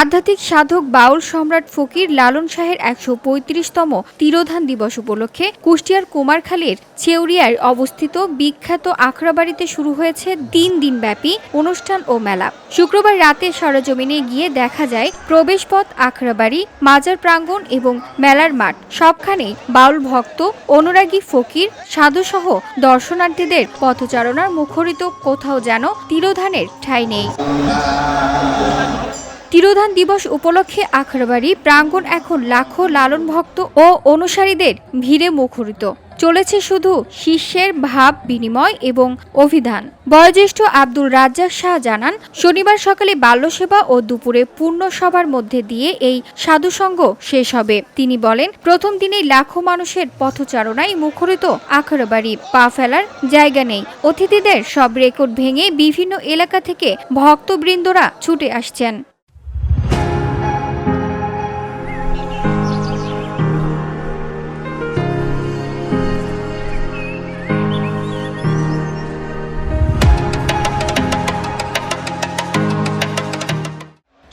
আধ্যাত্মিক সাধক বাউল সম্রাট ফকির লালন শাহের একশো পঁয়ত্রিশতম তিরোধান দিবস উপলক্ষে কুষ্টিয়ার কুমারখালীর ছেউরিয়ায় অবস্থিত বিখ্যাত আখড়াবাড়িতে শুরু হয়েছে তিন দিনব্যাপী অনুষ্ঠান ও মেলা। শুক্রবার রাতে সরজমিনে গিয়ে দেখা যায় প্রবেশপথ, আখড়াবাড়ি, মাজার প্রাঙ্গণ এবং মেলার মাঠ। সবখানেই বাউল ভক্ত, অনুরাগী ফকির, সাধুসহ দর্শনার্থীদের পথচারণার মুখরিত কোথাও যেন তিরোধানের ঠাঁই নেই। তিরোধান দিবস উপলক্ষে আখড়াবাড়ি প্রাঙ্গণ এখন লাখো লালন ভক্ত ও অনুসারীদের ভিড়ে মুখরিত। চলেছে শুধু শিষ্যের ভাব বিনিময় এবং অভিধান। বয়োজ্যেষ্ঠ আব্দুল রাজ্জাক শাহ জানান, শনিবার সকালে বাল্যসেবা ও দুপুরে পূর্ণ সভার মধ্যে দিয়ে এই সাধুসঙ্গ শেষ হবে। তিনি বলেন, প্রথম দিনেই লাখো মানুষের পথচারণায় মুখরিত আখড়াবাড়ি পা ফেলার জায়গা নেই। অতিথিদের সব রেকর্ড ভেঙে বিভিন্ন এলাকা থেকে ভক্তবৃন্দরা ছুটে আসছেন।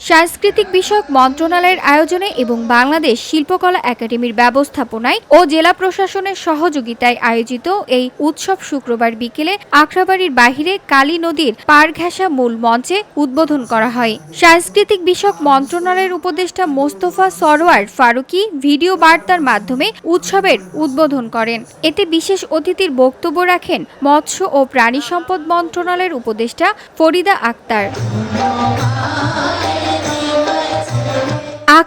সাংস্কৃতিক বিষয়ক মন্ত্রণালয়ের আয়োজনে এবং বাংলাদেশ শিল্পকলা একাডেমির ব্যবস্থাপনায় ও জেলা প্রশাসনের সহযোগিতায় আয়োজিত এই উৎসব শুক্রবার বিকেলে আখড়াবাড়ির বাহিরে কালী নদীর পার ঘেঁষা মূল মঞ্চে উদ্বোধন করা হয়। সাংস্কৃতিক বিষয়ক মন্ত্রণালয়ের উপদেষ্টা মোস্তফা সরোয়ার ফারুকি ভিডিও বার্তার মাধ্যমে উৎসবের উদ্বোধন করেন। এতে বিশেষ অতিথির বক্তব্য রাখেন মৎস্য ও প্রাণী সম্পদ মন্ত্রণালয়ের উপদেষ্টা ফরিদা আক্তার।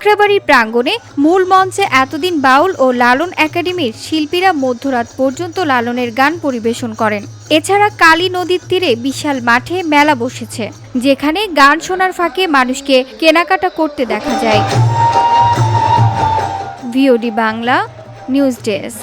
আখড়াবাড়ির প্রাঙ্গণে মূল মঞ্চে এতদিন বাউল ও লালন একাডেমির শিল্পীরা মধ্যরাত পর্যন্ত লালনের গান পরিবেশন করেন। এছাড়া কালী নদীর তীরে বিশাল মাঠে মেলা বসেছে, যেখানে গান শোনার ফাঁকে মানুষকে কেনাকাটা করতে দেখা যায়। VOD Bangla, news desk.